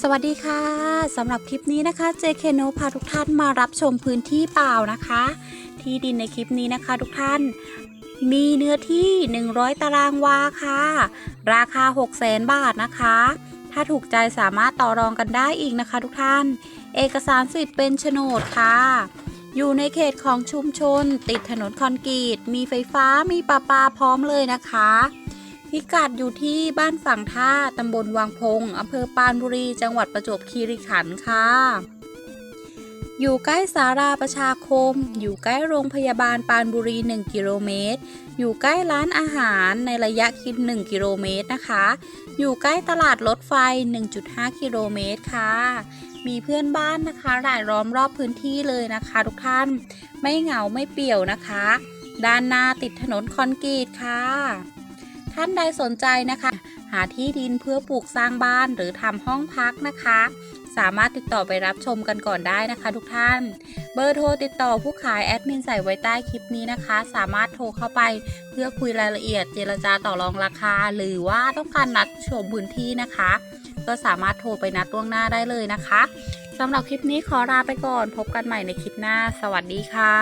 สวัสดีค่ะสำหรับคลิปนี้นะคะ JK n o พาทุกท่านมารับชมพื้นที่เปล่านะคะ ที่ดินในคลิปนี้นะคะ ทุกท่าน มีเนื้อที่ 100 ตารางวาค่ะ ราคา6 0 0 0 0 0 บาทนะคะ ถ้าถูกใจสามารถต่อรองกันได้อีกนะคะ ทุกท่าน เอกสารสิทธิ์เป็นโฉนดค่ะ อยู่ในเขตของชุมชน ติดถนนคอนกรีต มีไฟฟ้ามีประปาพร้อมเลยนะคะ พิกัดอยู่ที่บ้านฝั่งท่าตำบลวังพงอำเภอปานบุรี จังหวัดประจวบคีรีขันธ์ค่ะ อยู่ใกล้สาราประชาคม อยู่ใกล้โรงพยาบาลปานบุรี 1 กิโลเมตร อยู่ใกล้ร้านอาหารในระยะคิด 1 กิโลเมตรนะคะ อยู่ใกล้ตลาดรถไฟ 1.5 กิโลเมตรค่ะ มีเพื่อนบ้านนะคะรายล้อมรอบพื้นที่เลยนะคะ ทุกท่าน ไม่เหงาไม่เปี่ยวนะคะ ด้านหน้าติดถนนคอนกรีตค่ะ ท่านใดสนใจนะคะ หาที่ดินเพื่อปลูกสร้างบ้านหรือทำห้องพักนะคะ สามารถติดต่อไปรับชมกันก่อนได้นะคะทุกท่าน เบอร์โทรติดต่อผู้ขายแอดมินใส่ไว้ใต้คลิปนี้นะคะ สามารถโทรเข้าไปเพื่อคุยรายละเอียดเจรจาต่อรองราคา หรือว่าต้องการนัดชมพื้นที่นะคะ ก็สามารถโทรไปนัดล่วงหน้าได้เลยนะคะสำหรับคลิปนี้ขอลาไปก่อน พบกันใหม่ในคลิปหน้า สวัสดีค่ะ